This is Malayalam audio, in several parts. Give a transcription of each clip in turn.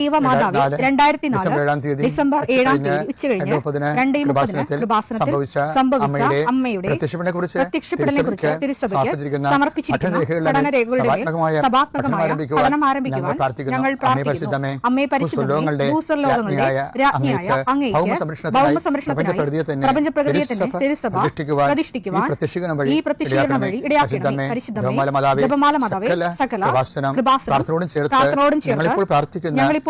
ദൈവമാതാവേ രണ്ടായിരത്തി നാല്? ഡിസംബർ ഏഴാം തീയതി ഉച്ച കഴിഞ്ഞ് രണ്ട് മുപ്പതിന് കൃപാസനത്തിൽ സംഭവിച്ച അമ്മയുടെ പ്രത്യക്ഷപ്പെടനെ കുറിച്ച് തിരുസഭയ്ക്ക് സമർപ്പിച്ചിരിക്കുന്ന പഠനരേഖകളുടെ പഠനരേഖകളുടെ മേൽ സഭാത്മകമായ സഭാത്മകമായ പഠനം ആരംഭിക്കുവാൻ ഞങ്ങൾ പ്രാർത്ഥിക്കുന്നു. ഞങ്ങൾ അമ്മേ പ്രാർത്ഥിക്കുന്നു. പരിശുദ്ധമേ, അമ്മേ പരിശുദ്ധമേ ഭൂസ്വർലോകങ്ങളുടെ ഭൂസ്വർലോകങ്ങളുടെ രാജ്ഞിയായ അങ്ങേക്ക് തന്നെ തിരുസഭ പ്രതിഷ്ഠിക്കുവാൻ ഈ പ്രത്യക്ഷീകരണം വഴി ഈ പ്രത്യക്ഷീകരണം വഴി ഇടയാക്കണമേ. പരിശുദ്ധമേ ജപമാല മാതാവേ, സകല സകല കൃപാസനം കൃപാസനം പ്രാർത്ഥനയോടും ചേർത്ത് പ്രാർത്ഥനയോടും ചേർത്ത് ഞങ്ങളിപ്പോൾ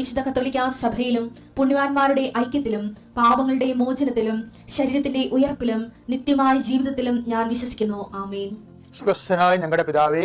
വിശുദ്ധ കത്തോലിക്ക സഭയിലും പുണ്യവാന്മാരുടെ ഐക്യത്തിലും പാപങ്ങളുടെ മോചനത്തിലും ശരീരത്തിന്റെ ഉയർപ്പിലും നിത്യമായ ജീവിതത്തിലും ഞാൻ വിശ്വസിക്കുന്നു. ആമേൻ. സ്വസ്ഥനായ ഞങ്ങളുടെ പിതാവേ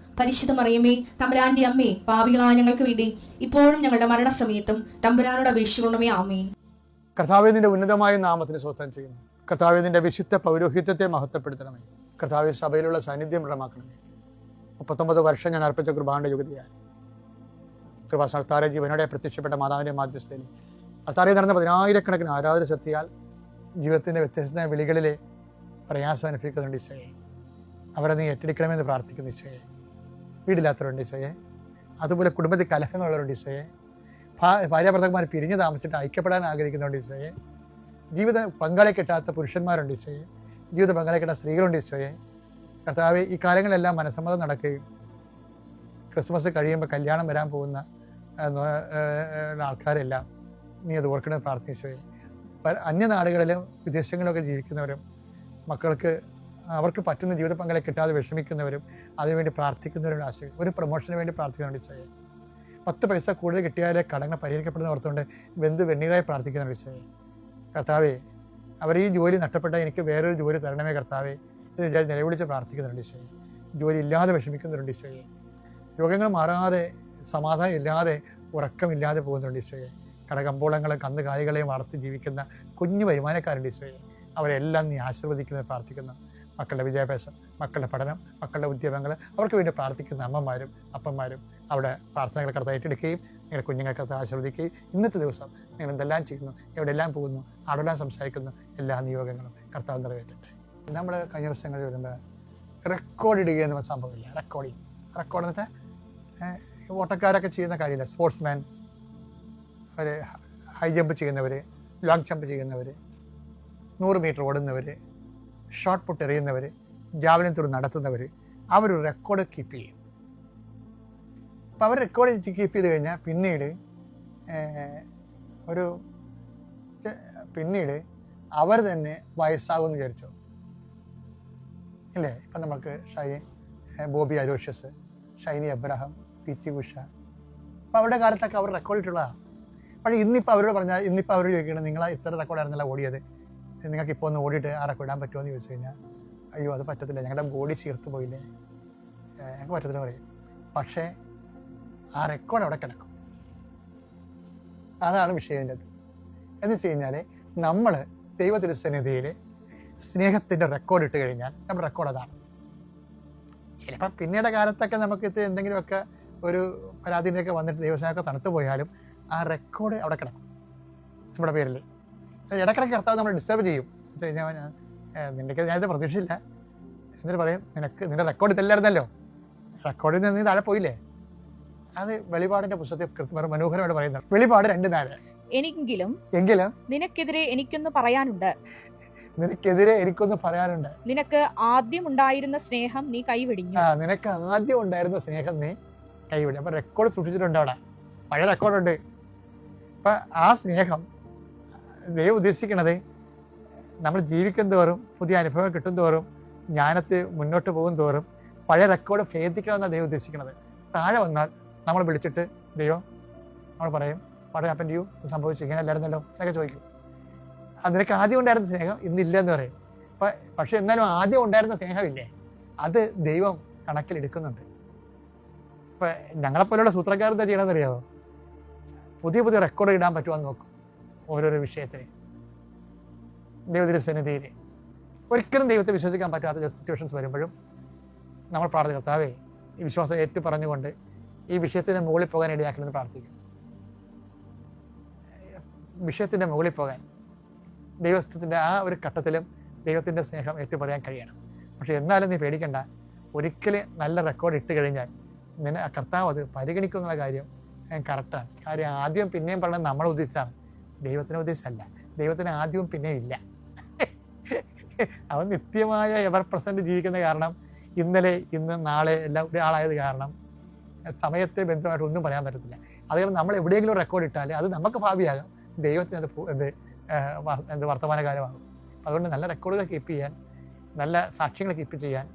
പരിശുദ്ധ മറിയമ്മേ തമ്പുരാന്റെ അമ്മേ പാപികളായ ഞങ്ങൾക്ക് വേണ്ടി ഇപ്പോഴും ഞങ്ങളുടെ മരണസമയത്തും തമ്പുരാനോട് അപേക്ഷിക്കണമേ ആമേ കർത്താവേദിന്റെ ഉന്നതമായ നാമത്തിന് സ്വസ്ഥം ചെയ്യുന്നു. കർത്താവേദിന്റെ വിശുദ്ധ പൗരോഹിത്യത്തെ മഹത്വപ്പെടുത്തണമേ. കർത്താവ് സഭയിലുള്ള സാന്നിധ്യം ദൃഢമാക്കണമേ. മുപ്പത്തൊമ്പത് വർഷം ഞാൻ അർപ്പിച്ച കുർബാനയുടെ യുഗതിയാൽ കൃപാസർത്താരെ ജീവനോടെ പ്രത്യക്ഷപ്പെട്ട മാതാവിന്റെ മാധ്യസ്ഥയിൽ അർത്താരെ നടന്ന പതിനായിരക്കണക്കിന് ആരാധന ശക്തിയാൽ ജീവിതത്തിന്റെ വ്യത്യസ്ത വിളികളിലെ പ്രയാസം അനുഭവിക്കുന്നുണ്ട് ഈശോയെ. അവരെ നീ ഏറ്റെടുക്കണമെന്ന് പ്രാർത്ഥിക്കുന്നു ഈശോയെ. വീടില്ലാത്തവരുണ്ട് ഈശോയെ. അതുപോലെ കുടുംബത്തിൽ കലഹങ്ങളുള്ളവരുണ്ട് ഈശോയെ. ഭാ- ഭാര്യാഭർത്താക്കന്മാർ പിരിഞ്ഞു താമസിച്ചിട്ട് ഐക്യപ്പെടാൻ ആഗ്രഹിക്കുന്നുണ്ട് ഈശോയെ. ജീവിത പങ്കാളി കിട്ടാത്ത പുരുഷന്മാരുണ്ട് ഈശോയെ. ജീവിത പങ്കാളി കിട്ടാത്ത സ്ത്രീകളുണ്ട് ഈശോയെ. കർത്താവ് ഈ കാലങ്ങളിലെല്ലാം മനസ്സമ്മതം നടക്കുകയും ക്രിസ്മസ് കഴിയുമ്പോൾ കല്യാണം വരാൻ പോകുന്ന ആൾക്കാരെല്ലാം നീ അത് ഓർക്കണമെന്ന് പ്രാർത്ഥിച്ചു അന്യനാടുകളിലും വിദേശങ്ങളിലൊക്കെ ജീവിക്കുന്നവരും മക്കൾക്ക് അവർക്ക് പറ്റുന്ന ജീവിത പങ്കാളിയെ കിട്ടാതെ വിഷമിക്കുന്നവരും അതിനുവേണ്ടി പ്രാർത്ഥിക്കുന്നവരും ആശയം ഒരു പ്രൊമോഷന് വേണ്ടി പ്രാർത്ഥിക്കുന്ന വിഷയം പത്ത് പൈസ കൂടുതൽ കിട്ടിയാലേ കടങ്ങൾ പരിഹരിക്കപ്പെടുന്ന ഓർത്തുകൊണ്ട് ബന്ധു വെണ്ണീറായി പ്രാർത്ഥിക്കുന്ന വിഷയം കർത്താവേ അവർ ഈ ജോലി നഷ്ടപ്പെട്ടാൽ എനിക്ക് വേറൊരു ജോലി തരണമേ കർത്താവേ എന്ന് വിചാരിച്ച് നിലവിളിച്ച് പ്രാർത്ഥിക്കുന്നുണ്ട് ഈശോയെ. ജോലി ഇല്ലാതെ വിഷമിക്കുന്നുണ്ട് ഈശോയെ. രോഗങ്ങൾ മാറാതെ സമാധാനം ഇല്ലാതെ ഉറക്കമില്ലാതെ പോകുന്നുണ്ട് ഈശോയെ. കടകമ്പോളങ്ങളും കന്നുകാലികളെയും വളർത്തി ജീവിക്കുന്ന കുഞ്ഞു വരുമാനക്കാരുണ്ട് ഈശോയെ. അവരെല്ലാം നീ ആശീർവദിക്കുന്നത് പ്രാർത്ഥിക്കുന്നു. മക്കളുടെ വിദ്യാഭ്യാസം മക്കളുടെ പഠനം മക്കളുടെ ഉദ്യമങ്ങൾ അവർക്ക് വേണ്ടി പ്രാർത്ഥിക്കുന്ന അമ്മമാരും അപ്പന്മാരും അവിടെ പ്രാർത്ഥനകൾ കർത്താവ് ഏറ്റെടുക്കുകയും നിങ്ങളുടെ കുഞ്ഞുങ്ങൾക്ക് അത് ആശീർവദിക്കുകയും ഇന്നത്തെ ദിവസം നിങ്ങൾ എന്തെല്ലാം ചെയ്യുന്നു എവിടെയെല്ലാം പോകുന്നു അവിടെല്ലാം സംസാരിക്കുന്നു എല്ലാ നിയോഗങ്ങളും കർത്താവ് നിറവേറ്റട്ടെ. നമ്മൾ കഴിഞ്ഞ ദിവസങ്ങളിൽ വരുമ്പോൾ റെക്കോർഡ് ഇടുക എന്ന് പറഞ്ഞ സംഭവമില്ല റെക്കോർഡിങ് റെക്കോർഡ് എന്ന് വെച്ചാൽ ഓട്ടക്കാരൊക്കെ ചെയ്യുന്ന കാര്യമില്ല. സ്പോർട്സ്മാൻ അവർ ഹൈ ജമ്പ് ചെയ്യുന്നവർ ലോങ് ജമ്പ് ചെയ്യുന്നവർ നൂറ് മീറ്റർ ഓടുന്നവർ ഷോർട്ട് പുട്ട് എറിയുന്നവർ ജാവലിൻ തുറ നടത്തുന്നവർ അവരൊരു റെക്കോർഡ് കീപ്പ് ചെയ്യും. അപ്പോൾ അവർ റെക്കോർഡ് കീപ്പ് ചെയ്ത് കഴിഞ്ഞാൽ പിന്നീട് ഒരു പിന്നീട് അവർ തന്നെ വയസ്സാകുമെന്ന് വിചാരിച്ചോ? ഇല്ലേ? ഇപ്പം നമുക്ക് ഷൈ ബോബി അലോഷ്യസ് ഷൈനി അബ്രഹാം പി ടി ഉഷ. അപ്പോൾ അവരുടെ കാലത്തൊക്കെ അവർ റെക്കോർഡ് ഇട്ടുള്ളതാണ്. പക്ഷേ ഇന്നിപ്പോൾ അവരോട് പറഞ്ഞാൽ ഇന്നിപ്പോൾ അവർ ചോദിക്കണം നിങ്ങൾ ഇത്ര റെക്കോർഡായിരുന്നല്ല ഓടിയത്? നിങ്ങൾക്ക് ഇപ്പോൾ ഒന്ന് ഓടിയിട്ട് ആ റെക്കോർഡ് ഇടാൻ പറ്റുമോ എന്ന് ചോദിച്ചു കഴിഞ്ഞാൽ അയ്യോ അത് പറ്റത്തില്ല. ഞങ്ങളുടെ ബോഡി ചീർത്ത് പോയില്ലേ. ഞങ്ങൾക്ക് പറ്റത്തില്ല പറയും. പക്ഷേ ആ റെക്കോർഡ് അവിടെ കിടക്കും. അതാണ് വിഷയത്തിന്റെ അത് എന്ന് വെച്ച് കഴിഞ്ഞാൽ നമ്മൾ ദൈവത്തിന്റെ സന്നിധിയിൽ സ്നേഹത്തിന്റെ റെക്കോർഡ് ഇട്ട് കഴിഞ്ഞാൽ നമ്മുടെ റെക്കോർഡ് അതാണ്. ചിലപ്പോൾ പിന്നീട് കാലത്തൊക്കെ നമുക്ക് എന്തെങ്കിലുമൊക്കെ ഒരു പരാതിയിലൊക്കെ വന്നിട്ട് ദൈവസ്നേഹമൊക്കെ തണുത്തു പോയാലും ആ റെക്കോർഡ് അവിടെ കിടക്കും. നമ്മുടെ പേരിൽ ഇടക്കിടക്ക് കർത്താവ് നമ്മൾ ഡിസ്റ്റർബ് ചെയ്യും. എന്ന് കഴിഞ്ഞാൽ ഞാൻ, നിനക്ക് ഞാനിത് പ്രതീക്ഷയില്ല എന്നിട്ട് പറയും നിനക്ക് നിന്റെ റെക്കോർഡ് ഇതല്ലായിരുന്നല്ലോ. റെക്കോർഡിൽ നിന്ന് നീ താഴെ പോയില്ലേ? അത് വെളിപാടിന്റെ പുസ്തകത്തിൽ കൃത്യം മനോഹരമായിട്ട് പറയുന്നത് വെളിപാട് രണ്ട് നാല്. എനിക്കെങ്കിലും എങ്കിലും നിനക്കെതിരെ എനിക്കൊന്ന് പറയാനുണ്ട്. നിനക്കെതിരെ എനിക്കൊന്ന് പറയാനുണ്ട്. നിനക്ക് ആദ്യം ഉണ്ടായിരുന്ന സ്നേഹം നീ കൈവിടിഞ്ഞു. ആ നിനക്ക് ആദ്യം ഉണ്ടായിരുന്ന സ്നേഹം നീ കൈവിടി. അപ്പൊ റെക്കോർഡ് സൂക്ഷിച്ചിട്ടുണ്ട് അവിടെ. പഴയ റെക്കോർഡുണ്ട് അപ്പൊ ആ സ്നേഹം ദൈവം ഉദ്ദേശിക്കണത്? നമ്മൾ ജീവിക്കും തോറും പുതിയ അനുഭവം കിട്ടും തോറും ജ്ഞാനത്തെ മുന്നോട്ട് പോകും തോറും പഴയ റെക്കോർഡ് ഭേദിക്കണമെന്നാണ് ദൈവം ഉദ്ദേശിക്കുന്നത് താഴെ വന്നാൽ നമ്മൾ വിളിച്ചിട്ട് ദൈവം നമ്മൾ പറയും പഴയ അപ്പൻ യു സംഭവിച്ചു ഇങ്ങനെ അല്ലായിരുന്നല്ലോ? എന്നൊക്കെ ചോദിക്കും. അതിനൊക്കെ ആദ്യം ഉണ്ടായിരുന്ന സ്നേഹം ഇന്നില്ല എന്ന് പറയും പക്ഷെ എന്നാലും ആദ്യം ഉണ്ടായിരുന്ന സ്നേഹമില്ലേ അത് ദൈവം കണക്കിലെടുക്കുന്നുണ്ട് ഇപ്പം ഞങ്ങളെപ്പോലുള്ള സൂത്രക്കാർ എന്താ ചെയ്യണമെന്ന് അറിയാമോ പുതിയ പുതിയ റെക്കോർഡ് ഇടാൻ പറ്റുമെന്ന് നോക്കും. ഓരോരോ വിഷയത്തിന് ദൈവത്തിന്റെ സന്നിധിയിൽ ഒരിക്കലും ദൈവത്തെ വിശ്വസിക്കാൻ പറ്റാത്ത സിറ്റുവേഷൻസ് വരുമ്പോഴും നമ്മൾ പ്രാർത്ഥന കർത്താവേ ഈ വിശ്വാസം ഏറ്റു പറഞ്ഞുകൊണ്ട് ഈ വിഷയത്തിന്റെ മുകളിൽ പോകാൻ ഇടയാക്കണമെന്ന് പ്രാർത്ഥിക്കും. വിഷയത്തിന്റെ മുകളിൽ പോകാൻ ദൈവത്തിന്റെ ആ ഒരു ഘട്ടത്തിലും ദൈവത്തിന്റെ സ്നേഹം ഏറ്റുപറയാൻ കഴിയണം. പക്ഷേ എന്നാലും നീ പേടിക്കണ്ട. ഒരിക്കലും നല്ല റെക്കോർഡ് ഇട്ട് കഴിഞ്ഞാൽ നിന്നെ കർത്താവ് അത് പരിഗണിക്കുന്നുള്ള കാര്യം കറക്റ്റാണ് കാര്യം ആദ്യം പിന്നെയും പറയുന്നത് നമ്മൾ ഉദ്ദേശിച്ചാണ് ദൈവത്തിനെ ഉദ്ദേശിച്ചല്ല. ദൈവത്തിന് ആദ്യവും പിന്നെയും ഇല്ല. അവൻ നിത്യമായ എവർ പ്രസന്റ് ജീവിക്കുന്ന കാരണം ഇന്നലെ ഇന്ന് നാളെ എല്ലാം ഒരാളായത് കാരണം സമയത്തെ ബന്ധമായിട്ട് ഒന്നും പറയാൻ പറ്റത്തില്ല. അതുകൊണ്ട് നമ്മൾ എവിടെയെങ്കിലും റെക്കോർഡ് ഇട്ടാൽ അത് നമുക്ക് ഭാവിയാകാം. ദൈവത്തിന് അത് എന്ത് എന്ത് വർത്തമാനകാലമാകും. അതുകൊണ്ട് നല്ല റെക്കോർഡുകൾ കീപ്പ് ചെയ്യാൻ നല്ല സാക്ഷ്യങ്ങൾ കീപ്പ് ചെയ്യാൻ.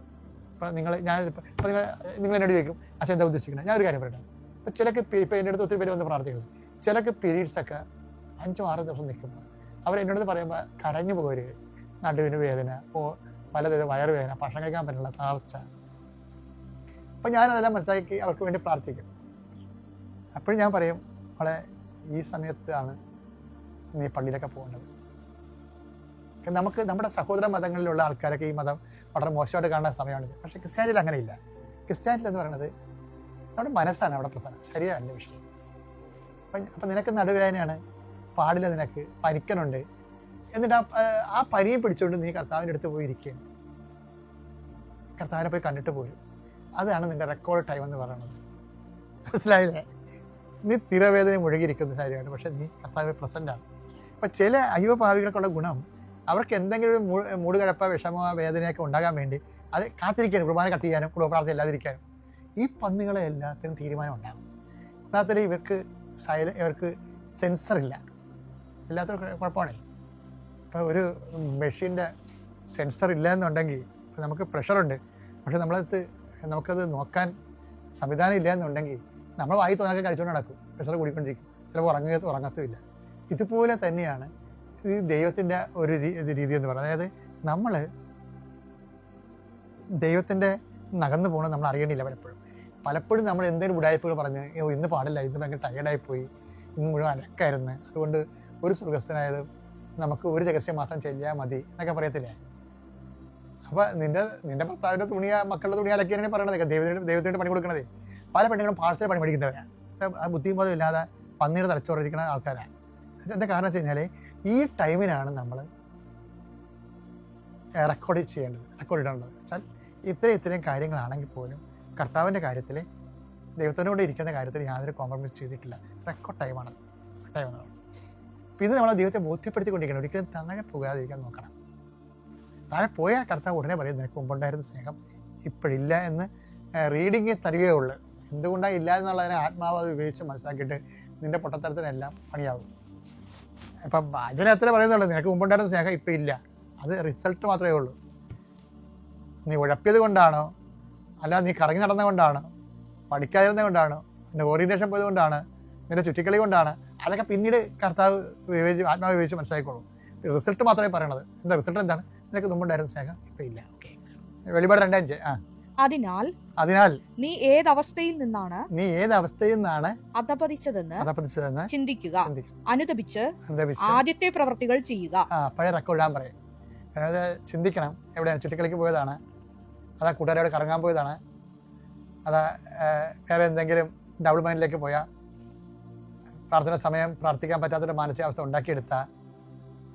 ഇപ്പം നിങ്ങൾ ഞാൻ ഇപ്പം നിങ്ങൾ നിങ്ങൾ എന്നോട് ചോദിക്കും അച്ഛൻ എന്താ ഉദ്ദേശിക്കുന്നത് ഞാൻ ഒരു കാര്യം പറയട്ടെ. ഇപ്പം ചിലക്ക് ഇപ്പം എന്റെ അടുത്ത് ഒത്തിരി പേര് വന്ന് പ്രാർത്ഥിക്കുന്നത് ചിലക്ക് പീരീഡ്സ് ഒക്കെ അഞ്ചോ ആറോ ദിവസം നിൽക്കുമ്പോൾ എന്നോട് പറയുമ്പോൾ കരഞ്ഞു പോകരുത് നടുവിന് വേദന. ഓ പലതരം വയറുവേദന ഭക്ഷണം കഴിക്കാൻ പറ്റില്ല. താർച്ച അപ്പം ഞാനതെല്ലാം മനസ്സിലാക്കി അവർക്ക് വേണ്ടി പ്രാർത്ഥിക്കും. അപ്പോഴും ഞാൻ പറയും അവളെ ഈ സമയത്താണ് നീ പള്ളിയിലൊക്കെ പോകേണ്ടത്. നമുക്ക് നമ്മുടെ സഹോദര മതങ്ങളിലുള്ള ആൾക്കാരൊക്കെ ഈ മതം വളരെ മോശമായിട്ട് കാണുന്ന സമയമാണിത് പക്ഷേ ക്രിസ്ത്യാനിയിൽ അങ്ങനെയില്ല. ക്രിസ്ത്യാനിയിൽ എന്ന് പറയുന്നത് നമ്മുടെ മനസ്സാണ് അവിടെ പ്രധാനം. ശരീരമല്ല വിഷയം. അപ്പം അപ്പം നിനക്ക് നടുവേദനയാണ്. പാടില്ല നിനക്ക് പരിക്കനുണ്ട്. എന്നിട്ട് ആ ആ- പിടിച്ചുകൊണ്ട് നീ കർത്താവിന്റെ അടുത്ത് പോയി ഇരിക്കുകയാണ്. കർത്താവിനെ പോയി കണ്ടിട്ട് പോരും. അതാണ് നിന്റെ റെക്കോർഡ് ടൈം എന്ന് പറയുന്നത്. മനസ്സിലായില്ലേ? നീ തിരവേദന മുഴുകിയിരിക്കുന്ന കാര്യമാണ് പക്ഷെ നീ കർത്താവ് പ്രസന്റ് അപ്പം ചില അയ്യോഭാവികൾക്കുള്ള ഗുണം അവർക്ക് എന്തെങ്കിലും മൂടുകഴപ്പ വിഷമോ വേദനയൊക്കെ ഉണ്ടാകാൻ വേണ്ടി അത് കാത്തിരിക്കാനും കുർബാന കട്ട് ചെയ്യാനും കുടുംബപ്രാർത്ഥന ഇല്ലാതിരിക്കാനും ഈ പന്നികളെ എല്ലാത്തിനും തീരുമാനം ഉണ്ടാകും. ഒന്നാമത്തെ ഇവർക്ക് സൈല ഇവർക്ക് സെൻസർ ഇല്ലാത്ത കുഴപ്പമാണേ. ഇപ്പോൾ ഒരു മെഷീന്റെ സെൻസർ ഇല്ല എന്നുണ്ടെങ്കിൽ നമുക്ക് പ്രഷറുണ്ട്. പക്ഷെ നമ്മളത് നമുക്കത് നോക്കാൻ സംവിധാനം ഇല്ല എന്നുണ്ടെങ്കിൽ നമ്മൾ വായി തോന്നാക്കി കഴിച്ചുകൊണ്ട് നടക്കും. പ്രഷർ കൂടിക്കൊണ്ടിരിക്കും. ചിലപ്പോൾ ഉറങ്ങ ഉറങ്ങത്തുമില്ല. ഇതുപോലെ തന്നെയാണ് ഈ ദൈവത്തിന്റെ ഒരു രീതി എന്ന് പറയുന്നത്. അതായത് നമ്മൾ ദൈവത്തിന്റെ നകന്നു പോകണം നമ്മൾ അറിയണില്ല പലപ്പോഴും. പലപ്പോഴും നമ്മൾ എന്തെങ്കിലും ഉടായ്പകൾ പറഞ്ഞ് "അയ്യോ, ഇന്ന് പാടില്ല ഇന്ന് ഭയങ്കര ടയർഡായി പോയി ഇന്ന് മുഴുവൻ അനക്കായിരുന്നു. അതുകൊണ്ട് ഒരു സ്വർഗസ്ഥനായത് നമുക്ക് ഒരു രഹസ്യം മാത്രം ചെയ്യാൻ മതി എന്നൊക്കെ പറയത്തില്ലേ? അപ്പൊ നിന്റെ നിന്റെ ഭർത്താവിന്റെ തുണി മക്കളുടെ തുണി അലക്കിയാണ് പറയണത്. ദൈവത്തിന് ദൈവത്തിന് പണി കൊടുക്കണത്. പല പെണ്ണുങ്ങളും പാഴ്സൽ പണി പഠിക്കുന്നവരാണ് ആ ബോധം ഇല്ലാതെ പന്നിയുടെ തലച്ചോറിരിക്കുന്ന ആൾക്കാരാണ് എന്താ കാരണം വെച്ച് കഴിഞ്ഞാൽ ഈ ടൈമിനാണ് നമ്മൾ റെക്കോർഡ് ചെയ്യേണ്ടത് റെക്കോർഡ് ഇടേണ്ടത്. വെച്ചാൽ ഇത്രയും ഇത്രയും കാര്യങ്ങളാണെങ്കിൽ പോലും കർത്താവിന്റെ കാര്യത്തിൽ ദൈവത്തിനോട് ഇരിക്കുന്ന കാര്യത്തിൽ യാതൊരു കോംപ്രമൈസ് ചെയ്തിട്ടില്ല. റെക്കോർഡ് ടൈമാണ് ടൈമാണ് ഇത് നമ്മൾ ദൈവത്തെ ബോധ്യപ്പെടുത്തിക്കൊണ്ടിരിക്കണം. ഒരിക്കലും താഴെ പോകാതിരിക്കാൻ നോക്കണം. താഴെ പോയാൽ കർത്താവ് ഉടനെ പറയും നിനക്ക് മുമ്പുണ്ടായിരുന്ന സ്നേഹം ഇപ്പോഴില്ല എന്ന് റീഡിങ് തരികയേ ഉള്ളൂ. എന്തുകൊണ്ടാണ് ഇല്ല എന്നുള്ളതിനെ ആത്മാവ് ഉപയോഗിച്ച് മനസ്സിലാക്കിയിട്ട് നിന്റെ പൊട്ടത്തരത്തിനെല്ലാം പണിയാവും. ഇപ്പം അതിനത്ര പറയുന്നുള്ളൂ നിനക്ക് മുമ്പുണ്ടായിരുന്ന സ്നേഹം ഇപ്പം ഇല്ല. അത് റിസൾട്ട് മാത്രമേ ഉള്ളൂ. നീ ഉഴപ്പിയത് കൊണ്ടാണോ? അല്ല നീ കറങ്ങി നടന്നതുകൊണ്ടാണോ പഠിക്കാതിരുന്നത് കൊണ്ടാണോ? നിന്റെ ഓറിയന്റേഷൻ പോയത് നിന്റെ ചുറ്റിക്കളി കൊണ്ടാണ്. അതൊക്കെ പിന്നീട് കർത്താവ് വിവേചി ആത്മാവ് വിവേചിച്ച് മനസ്സിലാക്കിക്കോളും. റിസൾട്ട് മാത്രമേ പറയണത്. എന്താ റിസൾട്ട് എന്താണ്? നിനക്ക് മുമ്പുണ്ടായിരുന്ന സ്നേഹം ഇപ്പൊ ഇല്ല. വെളിപാട് രണ്ടഞ്ച് ആ. അതിനാൽ അതിനാൽ നീ ഏത് അവസ്ഥയിൽ നിന്നാണ് നീ ഏത് അവസ്ഥയിൽ നിന്നാണ് അധപതിച്ചതെന്ന് അധപതിച്ചതെന്ന് ചിന്തിക്കുക. ചിന്തിക്കും അനുദപിച്ച് ആദ്യത്തെ പ്രവൃത്തികൾ ചെയ്യുക. ആ പഴയ റെക്കോർഡ് ഞാൻ പറയും. അതായത് ചിന്തിക്കണം എവിടെയാണ് ചുറ്റിക്കളിക്ക് പോയതാണ്. അതാ കൂട്ടുകാരോട് കറങ്ങാൻ പോയതാണ്. അതാ വേറെ എന്തെങ്കിലും ഡബിൾ മൈൻഡിലേക്ക് പോയാൽ പ്രാർത്ഥന സമയം പ്രാർത്ഥിക്കാൻ പറ്റാത്തൊരു മാനസികാവസ്ഥ ഉണ്ടാക്കിയെടുത്ത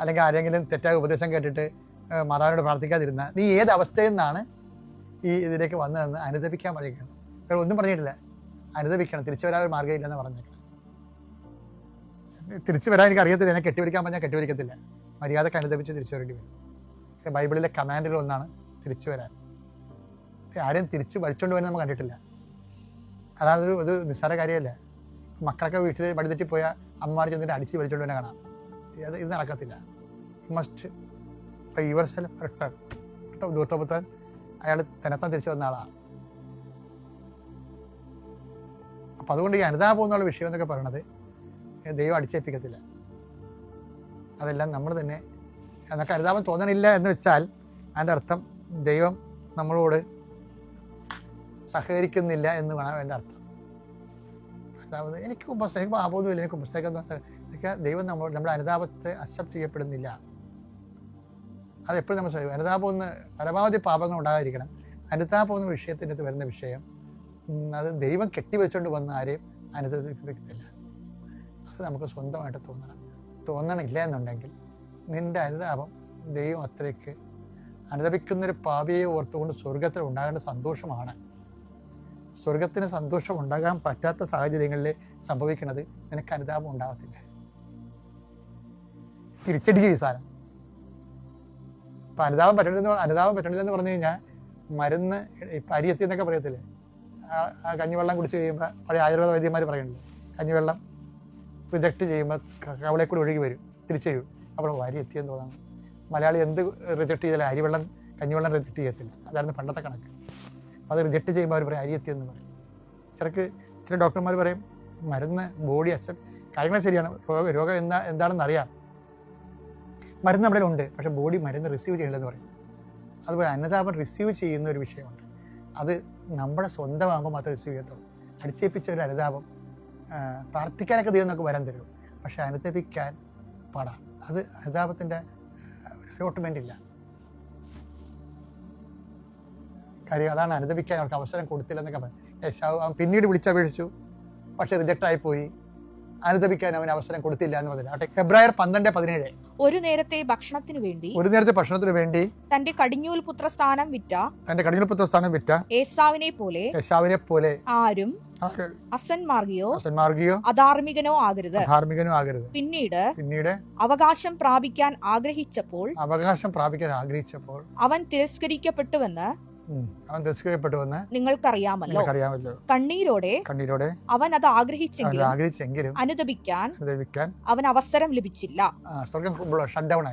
അല്ലെങ്കിൽ ആരെങ്കിലും തെറ്റായ ഉപദേശം കേട്ടിട്ട് മാതാവിനോട് പ്രാർത്ഥിക്കാതിരുന്ന നീ ഏത് അവസ്ഥയിൽ നിന്നാണ് ഈ ഇതിലേക്ക് വന്നതെന്ന് അനുദപിക്കാൻ പറയുകയാണ് വേറെ ഒന്നും പറഞ്ഞിട്ടില്ല. അനുദപിക്കണം. തിരിച്ചു വരാൻ ഒരു മാർഗമില്ലെന്ന് പറഞ്ഞേക്കണം തിരിച്ചു വരാൻ എനിക്ക് അറിയത്തില്ല. എന്നെ കെട്ടിപിടിക്കാൻ പറഞ്ഞാൽ കെട്ടിപിടിക്കത്തില്ല മര്യാദയ്ക്ക് അനുദപിച്ച് തിരിച്ചു വരേണ്ടി വരും. ബൈബിളിലെ കമാൻഡിൽ ഒന്നാണ് തിരിച്ചു വരാൻ. ആരെയും തിരിച്ച് വലിച്ചുകൊണ്ട് വരുന്നത് നമ്മൾ കണ്ടിട്ടില്ല. അതാണ് ഒരു ഒരു നിസ്സാര കാര്യമല്ല? മക്കളൊക്കെ വീട്ടിൽ വഴിതെറ്റി പോയ അമ്മമാർ ചെന്നിട്ട് അടിച്ച് വലിച്ചുകൊണ്ട് തന്നെ കാണാം. അത് ഇത് നടക്കത്തില്ല. മസ്റ്റ് യുവർ സെൽഫ് റിട്ടേൺ ദൂർത്തപുത്രൻ അയാൾ തന്നെത്താൻ തിരിച്ചു വന്ന ആളാണ് അപ്പം അതുകൊണ്ട് ഈ അനുതാപം എന്നുള്ള വിഷയം എന്നൊക്കെ പറയണത് ദൈവം അടിച്ചേൽപ്പിക്കത്തില്ല. അതെല്ലാം നമ്മൾ തന്നെ എന്നൊക്കെ അനുതാപം തോന്നണില്ല എന്ന് വെച്ചാൽ അതിന്റെ അർത്ഥം ദൈവം നമ്മളോട് സഹകരിക്കുന്നില്ല എന്ന് വേണം എന്റെ അർത്ഥം. അതായത് എനിക്ക് കുമ്പസ്തേക്ക് പാപമൊന്നുമില്ല എനിക്ക് കുമ്പസ്തേക്കൊന്നും എനിക്ക് ദൈവം നമ്മൾ നമ്മുടെ അനുതാപത്തെ അക്സെപ്റ്റ് ചെയ്യപ്പെടുന്നില്ല. അതെപ്പോഴും നമ്മൾ ശ്രദ്ധിക്കും അനുതാപം ഒന്ന് പരമാവധി പാപങ്ങൾ ഉണ്ടാകാതിരിക്കണം. അനുതാപം എന്ന വിഷയത്തിന്റെ അകത്ത് വരുന്ന വിഷയം. അത് ദൈവം കെട്ടിവെച്ചുകൊണ്ട് വന്ന ആരെയും അനുദപിക്കത്തില്ല അത് നമുക്ക് സ്വന്തമായിട്ട് തോന്നണം. തോന്നണില്ല എന്നുണ്ടെങ്കിൽ നിന്റെ അനുതാപം ദൈവം അത്രയ്ക്ക് അനുദപിക്കുന്നൊരു പാപിയെ ഓർത്തുകൊണ്ട് സ്വർഗത്തിൽ ഉണ്ടാകേണ്ട സന്തോഷമാണ്. സ്വർഗത്തിന് സന്തോഷം ഉണ്ടാകാൻ പറ്റാത്ത സാഹചര്യങ്ങളിൽ സംഭവിക്കുന്നത് നിനക്ക് അനുതാപം ഉണ്ടാകത്തില്ല. തിരിച്ചടിക്കുക ഈ സാധനം ഇപ്പം അനുതാപം പറ്റണില്ലെന്ന് അനുതാപം പറ്റണില്ലെന്ന് പറഞ്ഞു കഴിഞ്ഞാൽ മരുന്ന് ഇപ്പം അരിയെത്തി എന്നൊക്കെ പറയത്തില്ലേ? ആ- കഞ്ഞിവെള്ളം കുടിച്ച് കഴിയുമ്പോൾ പഴയ ആയുർവേദ വൈദ്യന്മാർ പറയുന്നുണ്ട്. കഞ്ഞിവെള്ളം റിജക്റ്റ് ചെയ്യുമ്പോൾ കവളെ കൂടി ഒഴുകി വരും. തിരിച്ചു വരും. അപ്പോൾ അരി എത്തിയെന്ന് തോന്നുന്നു മലയാളി എന്ത് റിജക്റ്റ് ചെയ്താലും അരിവെള്ളം കഞ്ഞിവെള്ളം റിജക്റ്റ് ചെയ്യത്തില്ല. അതായിരുന്നു പണ്ടത്തെ കണക്ക്. അത് റിജക്റ്റ് ചെയ്യുമ്പോൾ അവർ പറയും അരിയെത്തി എന്ന് പറയും. ചിലക്ക് ചില ഡോക്ടർമാർ പറയും മരുന്ന് ബോഡി അക്സെപ്റ്റ് കാര്യങ്ങൾ ശരിയാണ്. രോഗ രോഗം എന്താ എന്താണെന്ന് അറിയാം. മരുന്ന് നമ്മുടെ ഉണ്ട്. പക്ഷേ ബോഡി മരുന്ന് റിസീവ് ചെയ്യണ്ടെന്ന് പറയും. അതുപോലെ അന്നതാപൻ റിസീവ് ചെയ്യുന്ന ഒരു വിഷയമുണ്ട്. അത് നമ്മുടെ സ്വന്തമാകുമ്പോൾ മാത്രമേ റിസീവ് ചെയ്യത്തുള്ളൂ. അടിച്ചേപ്പിച്ച ഒരു അനുതാപം പ്രാർത്ഥിക്കാനൊക്കെ ദൈവം നമുക്ക് വരം തരും. പക്ഷേ അനുദപിക്കാൻ പാടാം. അത് അനുതാപത്തിന്റെ ഒരു അലോട്ട്മെന്റ് ഇല്ല. കാര്യം അതാണ് അനുദപിക്കാൻ അവർക്ക് അവസരം കൊടുത്തില്ലെന്നൊക്കെ പറഞ്ഞു യേശാവ് അവൻ പിന്നീട് വിളിച്ചപേക്ഷിച്ചു. പക്ഷെ റിജക്റ്റ് ആയിപ്പോയി. അനുദപിക്കാൻ അവൻ അവസരം കൊടുത്തില്ല എന്ന് ആട്ടെ ഫെബ്രുവരി പന്ത്രണ്ട് പതിനേഴ്. ഒരു നേരത്തെ ഭക്ഷണത്തിന് വേണ്ടി ഒരു നേരത്തെ ഭക്ഷണത്തിന് വേണ്ടി തന്റെ കടിഞ്ഞൂൽ പുത്ര സ്ഥാനം വിറ്റ തന്റെ കടിഞ്ഞൂൽ പുത്ര സ്ഥാനം വിറ്റ ഏസാവിനെ പോലെ യേശാവിനെ പോലെ ആരും? അസന്മാർഗിയോ അസന്മാർഗിയോ അധാർമികനോ ആകരുത്. അധാർമികനോ ആകരുത്. പിന്നീട് പിന്നീട് അവകാശം പ്രാപിക്കാൻ ആഗ്രഹിച്ചപ്പോൾ അവകാശം പ്രാപിക്കാൻ ആഗ്രഹിച്ചപ്പോൾ അവൻ തിരസ്കരിക്കപ്പെട്ടുവെന്ന് നിങ്ങൾക്കറിയാമല്ലോ. നിങ്ങൾക്കറിയാമല്ലോ. കണ്ണീരോടെ കണ്ണീരോടെ അവൻ അത് ആഗ്രഹിച്ചെങ്കിലും ആഗ്രഹിച്ചെങ്കിലും അനുദപിക്കാൻ അനുദപിക്കാൻ അവൻ അവസരം ലഭിച്ചില്ല. സ്വർഗം ഷട്ട് ഡൗൺ ആയി.